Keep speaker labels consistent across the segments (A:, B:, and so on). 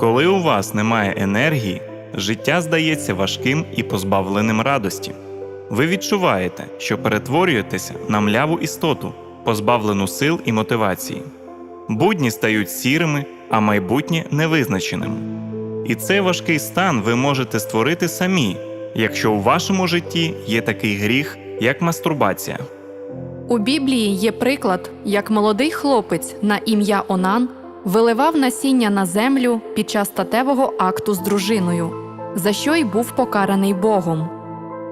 A: Коли у вас немає енергії, життя здається важким і позбавленим радості. Ви відчуваєте, що перетворюєтеся на мляву істоту, позбавлену сил і мотивації. Будні стають сірими, а майбутнє невизначеним. І цей важкий стан ви можете створити самі, якщо у вашому житті є такий гріх, як мастурбація.
B: У Біблії є приклад, як молодий хлопець на ім'я Онан виливав насіння на землю під час статевого акту з дружиною, за що й був покараний Богом.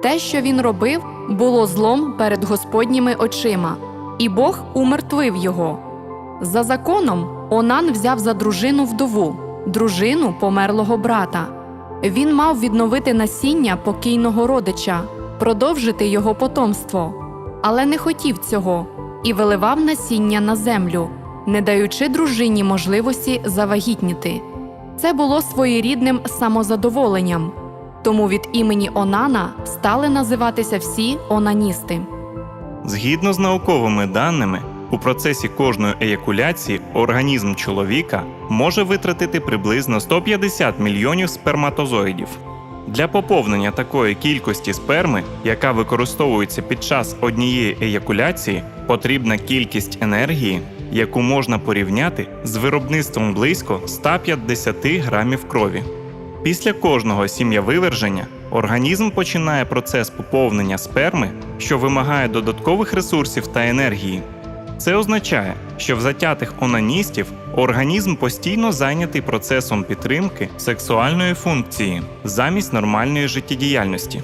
B: Те, що він робив, було злом перед Господніми очима, і Бог умертвив його. За законом, Онан взяв за дружину вдову, дружину померлого брата. Він мав відновити насіння покійного родича, продовжити його потомство, але не хотів цього і виливав насіння на землю, не даючи дружині можливості завагітніти. Це було своєрідним самозадоволенням, тому від імені Онана стали називатися всі онаністи.
A: Згідно з науковими даними, у процесі кожної еякуляції організм чоловіка може витратити приблизно 150 мільйонів сперматозоїдів. Для поповнення такої кількості сперми, яка використовується під час однієї еякуляції, потрібна кількість енергії, яку можна порівняти з виробництвом близько 150 грамів крові. Після кожного сім'явиверження організм починає процес поповнення сперми, що вимагає додаткових ресурсів та енергії. Це означає, що в затятих онаністів організм постійно зайнятий процесом підтримки сексуальної функції замість нормальної життєдіяльності.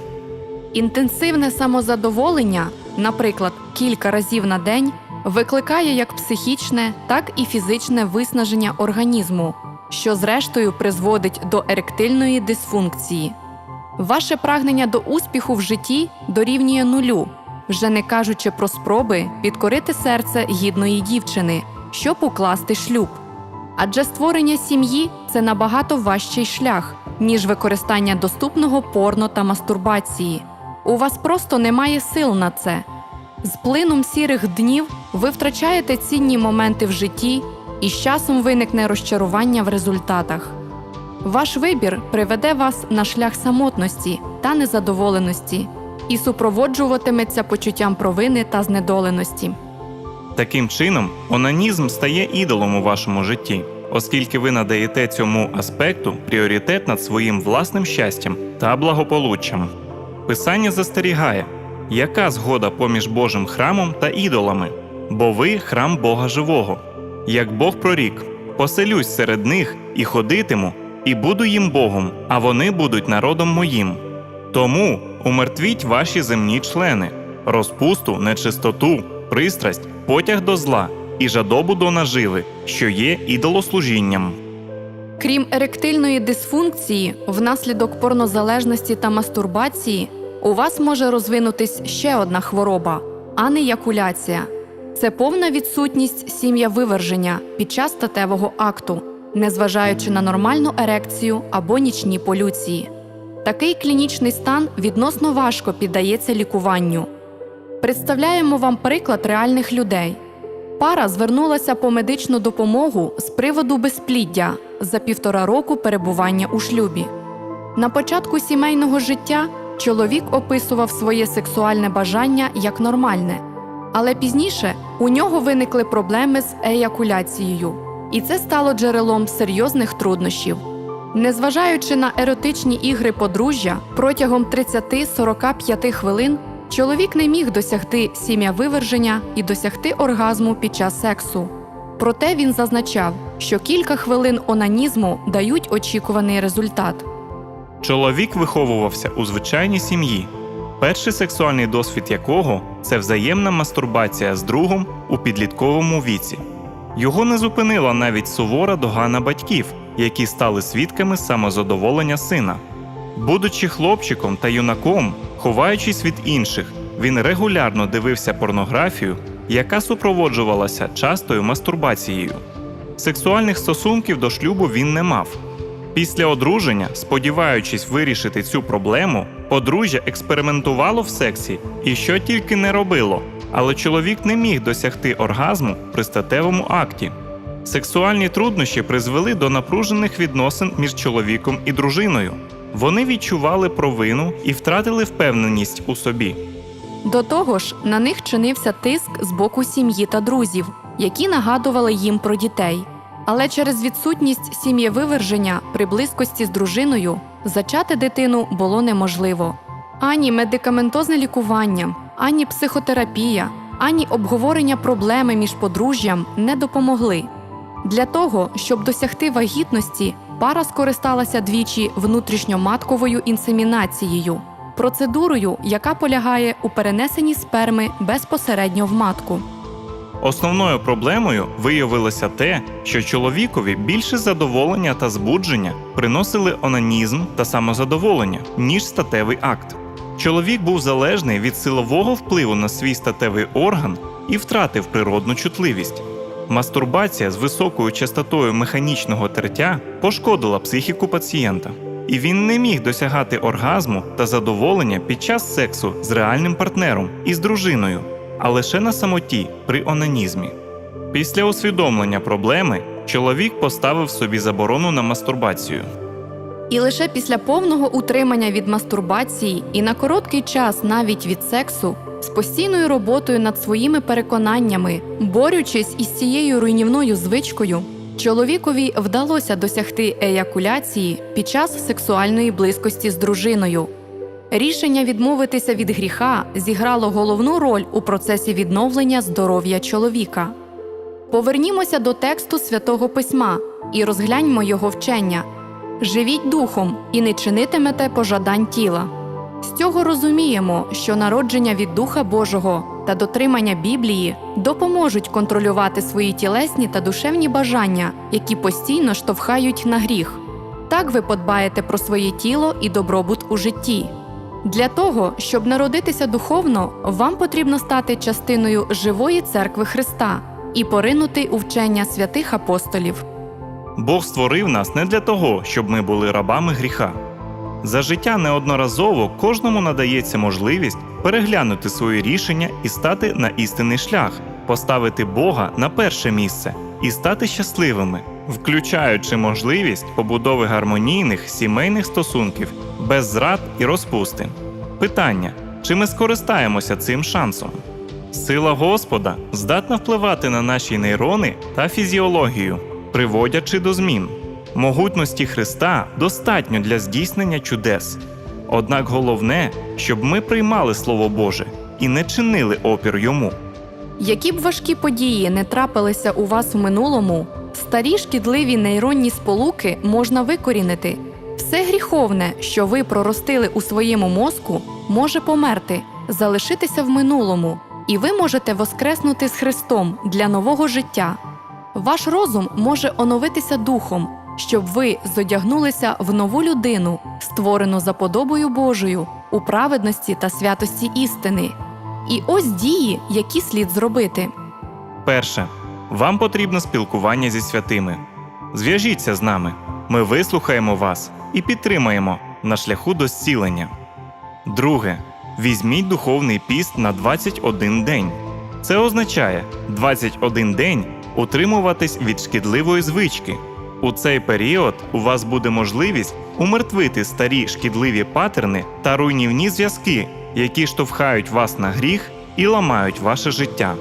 B: Інтенсивне самозадоволення, наприклад, кілька разів на день, викликає як психічне, так і фізичне виснаження організму, що зрештою призводить до еректильної дисфункції. Ваше прагнення до успіху в житті дорівнює нулю, вже не кажучи про спроби підкорити серце гідної дівчини, щоб укласти шлюб. Адже створення сім'ї це набагато важчий шлях, ніж використання доступного порно та мастурбації. У вас просто немає сил на це. З плином сірих днів ви втрачаєте цінні моменти в житті, і з часом виникне розчарування в результатах. Ваш вибір приведе вас на шлях самотності та незадоволеності і супроводжуватиметься почуттям провини та знедоленості.
A: Таким чином, онанізм стає ідолом у вашому житті, оскільки ви надаєте цьому аспекту пріоритет над своїм власним щастям та благополуччям. Писання застерігає, яка згода поміж Божим храмом та ідолами, бо ви храм Бога живого. Як Бог прорік, поселюсь серед них і ходитиму, і буду їм Богом, а вони будуть народом моїм. Тому умертвіть ваші земні члени, розпусту, нечистоту, пристрасть, потяг до зла і жадобу до наживи, що є ідолослужінням.
B: Крім еректильної дисфункції, внаслідок порнозалежності та мастурбації, у вас може розвинутись ще одна хвороба анеякуляція. Це повна відсутність сім'явиверження під час статевого акту, незважаючи на нормальну ерекцію або нічні полюції. Такий клінічний стан відносно важко піддається лікуванню. Представляємо вам приклад реальних людей. Пара звернулася по медичну допомогу з приводу безпліддя за півтора року перебування у шлюбі. На початку сімейного життя чоловік описував своє сексуальне бажання як нормальне, але пізніше у нього виникли проблеми з еякуляцією, і це стало джерелом серйозних труднощів. Незважаючи на еротичні ігри подружжя, протягом 30-45 хвилин чоловік не міг досягти сім'явиверження і досягти оргазму під час сексу. Проте він зазначав, що кілька хвилин онанізму дають очікуваний результат.
A: Чоловік виховувався у звичайній сім'ї, перший сексуальний досвід якого це взаємна мастурбація з другом у підлітковому віці. Його не зупинила навіть сувора догана батьків, які стали свідками самозадоволення сина. Будучи хлопчиком та юнаком, ховаючись від інших, він регулярно дивився порнографію, яка супроводжувалася частою мастурбацією. Сексуальних стосунків до шлюбу він не мав. Після одруження, сподіваючись вирішити цю проблему, подружжя експериментувало в сексі і що тільки не робило, але чоловік не міг досягти оргазму при статевому акті. Сексуальні труднощі призвели до напружених відносин між чоловіком і дружиною. Вони відчували провину і втратили впевненість у собі.
B: До того ж, на них чинився тиск з боку сім'ї та друзів, які нагадували їм про дітей. Але через відсутність сім'євиверження при близькості з дружиною зачати дитину було неможливо. Ані медикаментозне лікування, ані психотерапія, ані обговорення проблеми між подружжям не допомогли. Для того, щоб досягти вагітності, пара скористалася двічі внутрішньоматковою інсемінацією, процедурою, яка полягає у перенесенні сперми безпосередньо в матку.
A: Основною проблемою виявилося те, що чоловікові більше задоволення та збудження приносили онанізм та самозадоволення, ніж статевий акт. Чоловік був залежний від силового впливу на свій статевий орган і втратив природну чутливість. Мастурбація з високою частотою механічного тертя пошкодила психіку пацієнта, і він не міг досягати оргазму та задоволення під час сексу з реальним партнером і з дружиною, а лише на самоті при онанізмі. Після усвідомлення проблеми чоловік поставив собі заборону на мастурбацію.
B: І лише після повного утримання від мастурбації і на короткий час навіть від сексу, з постійною роботою над своїми переконаннями, борючись із цією руйнівною звичкою, чоловікові вдалося досягти еякуляції під час сексуальної близькості з дружиною. Рішення відмовитися від гріха зіграло головну роль у процесі відновлення здоров'я чоловіка. Повернімося до тексту святого письма і розгляньмо його вчення. Живіть духом і не чинитимете пожадань тіла. З цього розуміємо, що народження від Духа Божого та дотримання Біблії допоможуть контролювати свої тілесні та душевні бажання, які постійно штовхають на гріх. Так ви подбаєте про своє тіло і добробут у житті. Для того, щоб народитися духовно, вам потрібно стати частиною живої церкви Христа і поринути у вчення святих апостолів.
A: Бог створив нас не для того, щоб ми були рабами гріха. За життя неодноразово кожному надається можливість переглянути свої рішення і стати на істинний шлях, поставити Бога на перше місце і стати щасливими, включаючи можливість побудови гармонійних сімейних стосунків без зрад і розпусти. Питання: чи ми скористаємося цим шансом? Сила Господа здатна впливати на наші нейрони та фізіологію, приводячи до змін. Могутності Христа достатньо для здійснення чудес. Однак головне, щоб ми приймали Слово Боже і не чинили опір йому.
B: Які б важкі події не трапилися у вас в минулому, старі шкідливі нейронні сполуки можна викорінити. Все гріховне, що ви проростили у своєму мозку, може померти, залишитися в минулому, і ви можете воскреснути з Христом для нового життя. Ваш розум може оновитися духом, щоб ви зодягнулися в нову людину, створену за подобою Божою, у праведності та святості істини. І ось дії, які слід зробити.
A: Перше, вам потрібно спілкування зі святими. Зв'яжіться з нами. Ми вислухаємо вас і підтримаємо на шляху до зцілення. Друге, візьміть духовний піст на 21 день. Це означає 21 день утримуватись від шкідливої звички. У цей період у вас буде можливість умертвити старі шкідливі патерни та руйнівні зв'язки, які штовхають вас на гріх і ламають ваше життя.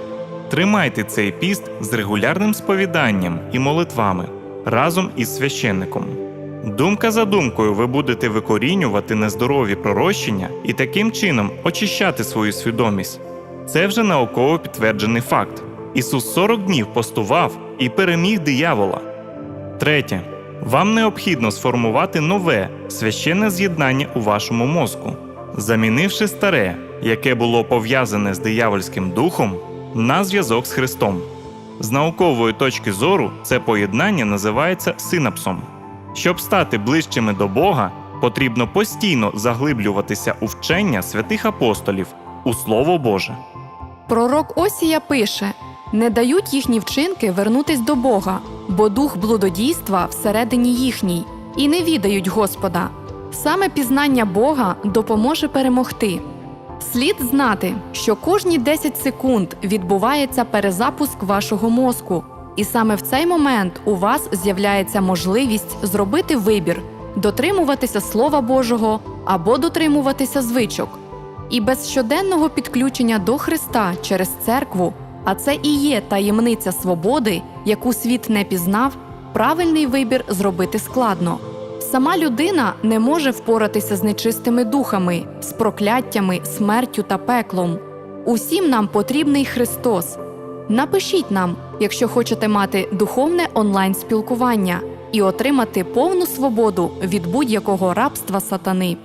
A: Тримайте цей піст з регулярним сповіданням і молитвами разом із священником. Думка за думкою ви будете викорінювати нездорові пророщення і таким чином очищати свою свідомість. Це вже науково підтверджений факт. Ісус 40 днів постував і переміг диявола. Третє. Вам необхідно сформувати нове священне з'єднання у вашому мозку, замінивши старе, яке було пов'язане з диявольським духом, на зв'язок з Христом. З наукової точки зору це поєднання називається синапсом. Щоб стати ближчими до Бога, потрібно постійно заглиблюватися у вчення святих апостолів, у Слово Боже.
B: Пророк Осія пише: не дають їхні вчинки вернутись до Бога, бо дух блудодійства всередині їхній, і не відають Господа. Саме пізнання Бога допоможе перемогти. Слід знати, що кожні 10 секунд відбувається перезапуск вашого мозку, І саме в цей момент у вас з'являється можливість зробити вибір, дотримуватися Слова Божого або дотримуватися звичок. І без щоденного підключення до Христа через церкву, а це і є таємниця свободи, яку світ не пізнав, правильний вибір зробити складно. Сама людина не може впоратися з нечистими духами, з прокляттями, смертю та пеклом. Усім нам потрібний Христос. Напишіть нам, якщо хочете мати духовне онлайн спілкування і отримати повну свободу від будь-якого рабства сатани.